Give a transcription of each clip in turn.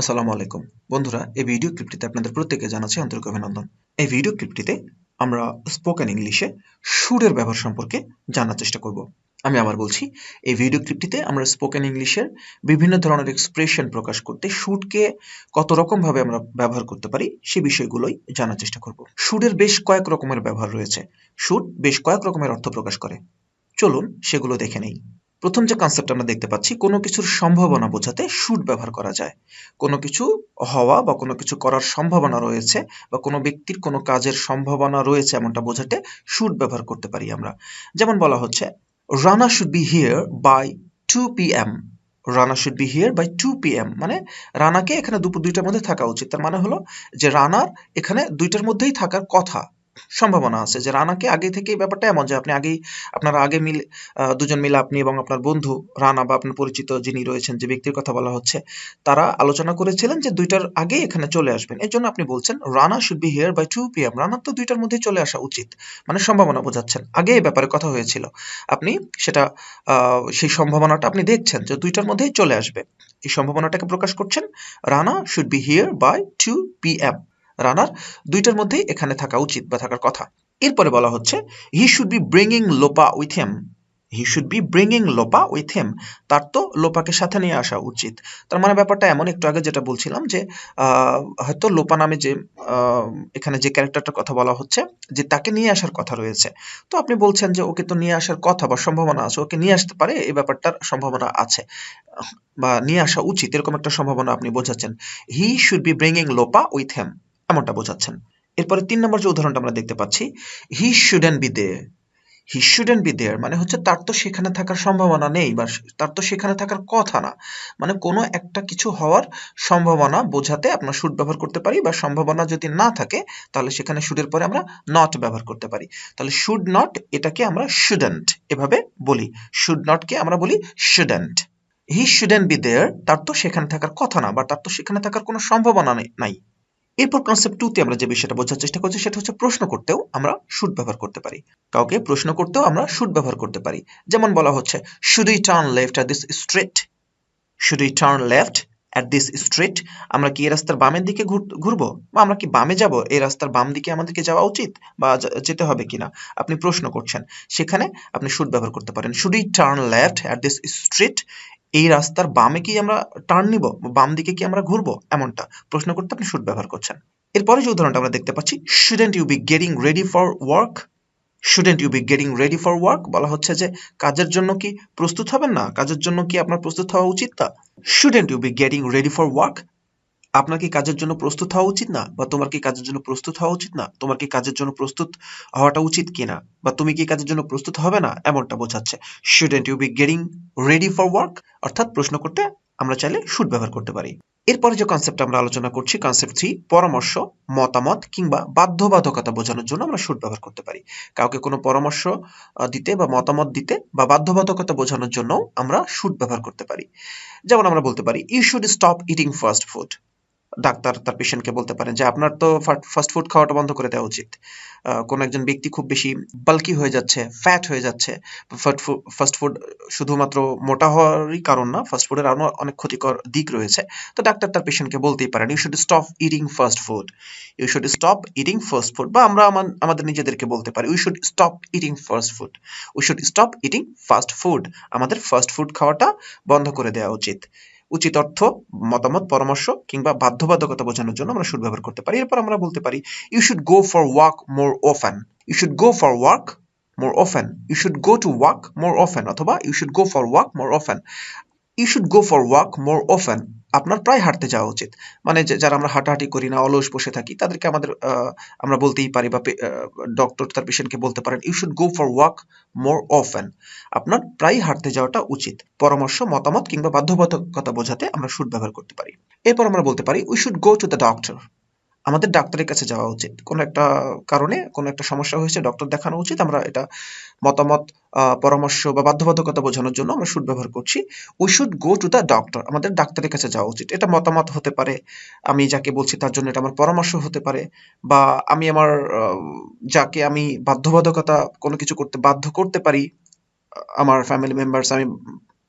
আসসালামু আলাইকুম। বন্ধুরা, এই ভিডিও ক্লিপটিতে আপনাদের প্রত্যেকে জানাচ্ছি আন্তরিক অভিনন্দন। এই ভিডিও ক্লিপটিতে আমরা স্পোকেন ইংলিশে সুরের ব্যবহার সম্পর্কে জানার চেষ্টা করব। আমি আবার বলছি, এই ভিডিও ক্লিপটিতে আমরা স্পোকেন ইংলিশের বিভিন্ন ধরনের এক্সপ্রেশন প্রকাশ করতে, সুরকে কত রকমভাবে আমরা ব্যবহার করতে পারি, সে বিষয়গুলোই জানার চেষ্টা করব। সুরের বেশ কয়েক রকমের ব্যবহার রয়েছে। সুর বেশ কয়েক রকমের অর্থ প্রকাশ করে। চলুন সেগুলো দেখে নেই। প্রথম যে কনসেপ্ট আমরা দেখতে পাচ্ছি, কোনো কিছুর সম্ভাবনা বোঝাতে শুড ব্যবহার করা যায়। কোনো কিছু হওয়া বা কোনো কিছু করার সম্ভাবনা রয়েছে বা কোনো ব্যক্তির কোনো কাজের সম্ভাবনা রয়েছে এমনটা বোঝাতে শুড ব্যবহার করতে পারি আমরা। যেমন বলা হচ্ছে Rana should be here by two P M Rana should be here by two P M মানে রানাকে এখানে দুপুর দুইটার মধ্যে থাকা উচিত। তার মানে হলো যে রানার এখানে দুইটার মধ্যেই থাকার কথা। সম্ভাবনা আছে যে রানাকে আগে থেকেই ব্যাপারটা এমন যে আপনি আগেই, আপনারা আগে মিলে দুজন মিলে আপনি এবং আপনার বন্ধু রানা বা আপনার পরিচিত যিনি রয়েছেন যে ব্যক্তির কথা বলা হচ্ছে, তারা আলোচনা করেছিলেন যে দুইটার আগেই এখানে চলে আসবেন। এর জন্য আপনি বলছেন, Rana should be here by two P M রানার তো দুইটার মধ্যেই চলে আসা উচিত। মানে সম্ভাবনা বোঝাচ্ছেন। আগে এই ব্যাপারে কথা হয়েছিল। আপনি সেটা সেই সম্ভাবনাটা আপনি দেখছেন যে দুইটার মধ্যেই চলে আসবে। এই সম্ভাবনাটাকে প্রকাশ করছেন, Rana should be here by two P M রানার দুইটার মধ্যেই এখানে থাকা উচিত বা থাকার কথা। এরপরে বলা হচ্ছে he should be bringing Lopa with him he should be bringing Lopa with him তার তো লোপাকে সাথে নিয়ে আসা উচিত। তার মানে ব্যাপারটা এমন, একটু আগে যেটা বলছিলাম যে হয়তো লোপা নামে যে এখানে যে ক্যারেক্টারটার কথা বলা হচ্ছে, যে তাকে নিয়ে আসার কথা রয়েছে। তো আপনি বলছেন যে ওকে তো নিয়ে আসার কথা বা সম্ভাবনা আছে, ওকে নিয়ে আসতে পারে, এই ব্যাপারটার সম্ভাবনা আছে। বা নিয়ে আসা উচিত, এরকম একটা সম্ভাবনা আপনি বোঝাচ্ছেন। He should be bringing Lopa with him এমনটা বোঝাচ্ছেন। এরপরে তিন নম্বর যে উদাহরণটা আমরা দেখতে পাচ্ছি he shouldn't be there he shouldn't be there মানে হচ্ছে তার তো সেখানে থাকার সম্ভাবনা নেই বা তার তো সেখানে থাকার কথা না। মানে কোনো একটা কিছু হওয়ার সম্ভাবনা বোঝাতে আমরা শুড ব্যবহার করতে পারি বা সম্ভাবনা যদি না থাকে, তাহলে সেখানে শুডের পরে আমরা নট ব্যবহার করতে পারি। তাহলে শুড নট এটাকে আমরা শুডেন্ট এভাবে বলি। শুড নটকে আমরা বলি? Shouldn't he shouldn't be there তার তো সেখানে থাকার কথা না বা তার তো সেখানে থাকার কোনো সম্ভাবনা নাই। এরপর কনসেপ্ট টুতে আমরা যে বিষয়টা বোঝার চেষ্টা করছি, সেটা হচ্ছে প্রশ্ন করতেও আমরা শুড ব্যবহার করতে পারি। কাউকে প্রশ্ন করতেও আমরা শুড ব্যবহার করতে পারি। যেমন বলা হচ্ছে should we turn left at this street should we turn left at this street আমরা কি এই রাস্তার বামের দিকে ঘুর- ঘুরবো? বা আমরা কি বামে যাব? এই রাস্তার বাম দিকে আমাদেরকে যাওয়া উচিত? বা যেতে হবে কিনা? আপনি প্রশ্ন করছেন। সেখানে আপনি শুড ব্যবহার করতে পারেন। Should we turn left at this street এই রাস্তার বামে কি আমরা টার্ন নিব? বাম দিকে কি আমরা ঘুরবো? এমনটা প্রশ্ন করতে আপনি শুড ব্যবহার করছেন। এরপরে যে উদাহরণটা আমরা দেখতে পাচ্ছি shouldn't you be getting ready for work shouldn't you be getting ready for work বলা হচ্ছে যে, কাজের জন্য কি প্রস্তুত হবেন না? কাজের জন্য কি আপনার প্রস্তুত হওয়া উচিত তা? Shouldn't you be getting ready for work আপনার কি কাজের জন্য প্রস্তুত হওয়া উচিত না? বা তোমার কি কাজের জন্য প্রস্তুত হওয়া উচিত না? তোমার কি কাজের জন্য প্রস্তুত হওয়াটা উচিত কিনা? বা তুমি কি কাজের জন্য প্রস্তুত হবে না? এমনটা বোঝাচ্ছে। Shouldn't you be getting ready for work অর্থাৎ প্রশ্ন করতে আমরা চাইলে শুড ব্যবহার করতে পারি। এরপরে যে কনসেপ্ট আমরা আলোচনা করছি কনসেপ্ট থ্রি পরামর্শ, মতামত কিংবা বাধ্যবাধকতা বোঝানোর জন্য আমরা শুড ব্যবহার করতে পারি। কাউকে কোনো পরামর্শ দিতে বা মতামত দিতে বা বাধ্যবাধকতা বোঝানোর জন্য আমরা শুট ব্যবহার করতে পারি। যেমন আমরা বলতে পারি you should stop eating fast food doctor তার পেশেন্টকে বলতে পারেন যে, আপনার তো ফাস্ট ফুড খাওয়াটা বন্ধ করে দেওয়া উচিত। কোনো একজন ব্যক্তি খুব বেশি বাল্কি হয়ে যাচ্ছে ফ্যাট হয়ে যাচ্ছে। ফাস্ট ফুড শুধুমাত্র মোটা হওয়ারই কারণ না ফাস্ট ফুডের আরও অনেক ক্ষতিকর দিক রয়েছে। তো ডাক্তার তার পেশেন্টকে বলতেই পারেন you should stop eating fast food you should stop eating fast food বা আমরা আমার- আমাদের নিজেদেরকে বলতে পারি we should stop eating fast food we should stop eating fast food আমাদের ফাস্ট ফুড খাওয়াটা বন্ধ করে দেওয়া উচিত। উচিত অর্থ, মতামত, পরামর্শ কিংবা বাধ্যবাধকতা বোঝানোর জন্য আমরা শুড ব্যবহার করতে পারি। এরপর আমরা বলতে পারি you should go for walk more often you should go for walk more often you should go to walk more often অথবা you should go for walk more often you should go for walk more often আপনার প্রায় হাঁটতে যাওয়া উচিত। মানে যারা আমরা হাঁটাহাঁটি করি না, অলস বসে থাকি, তাদেরকে আমাদের আমরা বলতেই পারি বা ডক্টর তার পেশেন্টকে বলতে পারেন you should go for walk more often আপনার প্রায় হাঁটতে যাওয়াটা উচিত। পরামর্শ, মতামত কিংবা বাধ্যবাধকতা বোঝাতে আমরা শুট ব্যবহার করতে পারি। এরপর আমরা বলতে পারি we should go to the doctor আমাদের ডাক্তারের কাছে যাওয়া উচিত। কোনো একটা কারণে কোনো একটা সমস্যা হয়েছে ডক্টর দেখানো উচিত। আমরা এটা মতামত পরামর্শ বা বাধ্যবাধকতা বোঝানোর জন্য আমরা শুড ব্যবহার করছি। We should go to the doctor আমাদের ডাক্তারের কাছে যাওয়া উচিত। এটা মতামত হতে পারে। আমি যাকে বলছি তার জন্য এটা আমার পরামর্শ হতে পারে। বা আমি আমার যাকে আমি বাধ্যবাধকতা কোনো কিছু করতে বাধ্য করতে পারি আমার ফ্যামিলি মেম্বার্স আমি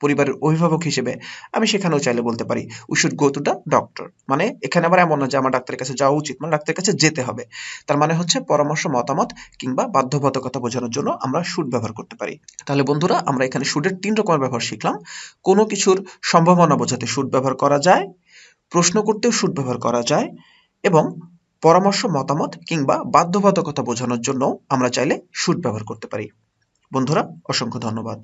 পরিবারের অভিভাবক হিসেবে, আমি সেখানেও চাইলে বলতে পারি we should go to the doctor মানে এখানে আবার এমন না যে আমার ডাক্তারের কাছে যাওয়া উচিত মানে ডাক্তারের কাছে যেতে হবে। তার মানে হচ্ছে পরামর্শ, মতামত কিংবা বাধ্যবাধকতা বোঝানোর জন্য আমরা শুড ব্যবহার করতে পারি। তাহলে বন্ধুরা, আমরা এখানে শুডের তিন রকমের ব্যবহার শিখলাম। কোনো কিছুর সম্ভাবনা বোঝাতে শুড ব্যবহার করা যায়, প্রশ্ন করতেও শুড ব্যবহার করা যায় এবং পরামর্শ, মতামত কিংবা বাধ্যবাধকতা বোঝানোর জন্য আমরা চাইলে শুড ব্যবহার করতে পারি। বন্ধুরা, অসংখ্য ধন্যবাদ।